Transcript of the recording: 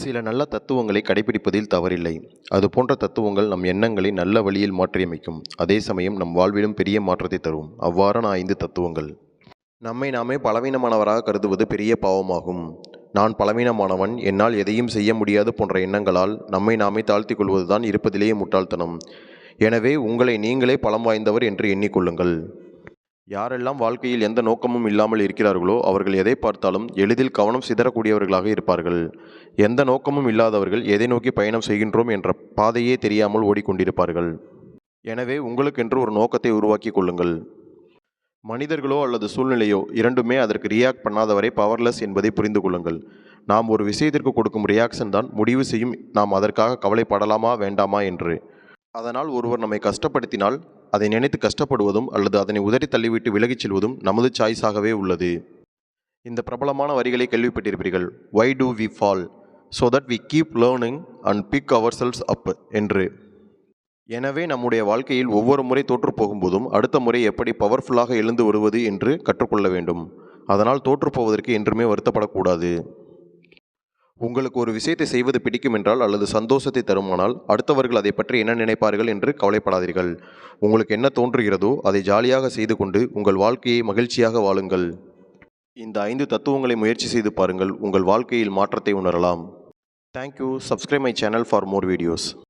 சில நல்ல தத்துவங்களை கடைபிடிப்பதில் தவறில்லை. அது போன்ற தத்துவங்கள் நம் எண்ணங்களை நல்ல வழியில் மாற்றியமைக்கும். அதே சமயம் நம் வாழ்விலும் பெரிய மாற்றத்தை தரும். அவ்வாறான ஐந்து தத்துவங்கள். நம்மை நாமே பலவீனமானவராக கருதுவது பெரிய பாவமாகும். நான் பலவீனமானவன். என்னால் எதையும் செய்ய முடியாது போன்ற எண்ணங்களால் நம்மை நாமே தாழ்த்திக் கொள்வதுதான் இருப்பதிலேயே முட்டாள்தனம். எனவே உங்களை நீங்களே பலம் வாய்ந்தவர் என்று எண்ணிக்கொள்ளுங்கள் யாரெல்லாம் வாழ்க்கையில் எந்த நோக்கமும் இல்லாமல் இருக்கிறார்களோ அவர்கள் எதை பார்த்தாலும் எளிதில் கவனம் சிதறக்கூடியவர்களாக இருப்பார்கள். எந்த நோக்கமும் இல்லாதவர்கள் எதை நோக்கி பயணம் செய்கின்றோம் என்ற பாதையே தெரியாமல் ஓடிக்கொண்டிருப்பார்கள். எனவே உங்களுக்கென்று ஒரு நோக்கத்தை உருவாக்கி கொள்ளுங்கள். மனிதர்களோ அல்லது சூழ்நிலையோ இரண்டுமே அதற்கு ரியாக்ட் பண்ணாதவரை பவர்லெஸ் என்பதை புரிந்து கொள்ளுங்கள். நாம் ஒரு விஷயத்திற்கு கொடுக்கும் ரியாக்ஷன் தான் முடிவு செய்யும். நாம் அதற்காக கவலைப்படலாமா வேண்டாமா என்று. அதனால் ஒருவர் நம்மை கஷ்டப்படுத்தினால் அதை நினைத்து கஷ்டப்படுவதும் அல்லது அதனை உதறி தள்ளிவிட்டு விலகிச் செல்வதும் நமது சாய்ஸாகவே உள்ளது. இந்த பிரபலமான வரிகளை கேள்விப்பட்டிருப்பீர்கள். Why do we fall so that we keep learning and pick ourselves up என்று. எனவே நம்முடைய வாழ்க்கையில் ஒவ்வொரு முறை தோற்று போகும்போதும் அடுத்த முறை எப்படி பவர்ஃபுல்லாக எழுந்து வருவது என்று கற்றுக்கொள்ள வேண்டும். அதனால் தோற்றுப்போவதற்கு என்றுமே வருத்தப்படக்கூடாது. உங்களுக்கு ஒரு விஷயத்தை செய்வது பிடிக்கும் என்றால் அல்லது சந்தோஷத்தை தருமானால் அடுத்தவர்கள் அதை பற்றி என்ன நினைப்பார்கள் என்று கவலைப்படாதீர்கள். உங்களுக்கு என்ன தோன்றுகிறதோ அதை ஜாலியாக செய்து கொண்டு உங்கள் வாழ்க்கையை மகிழ்ச்சியாக வாழுங்கள். இந்த ஐந்து தத்துவங்களை முயற்சி செய்து பாருங்கள். உங்கள் வாழ்க்கையில் மாற்றத்தை உணரலாம். Thank you subscribe my channel for more videos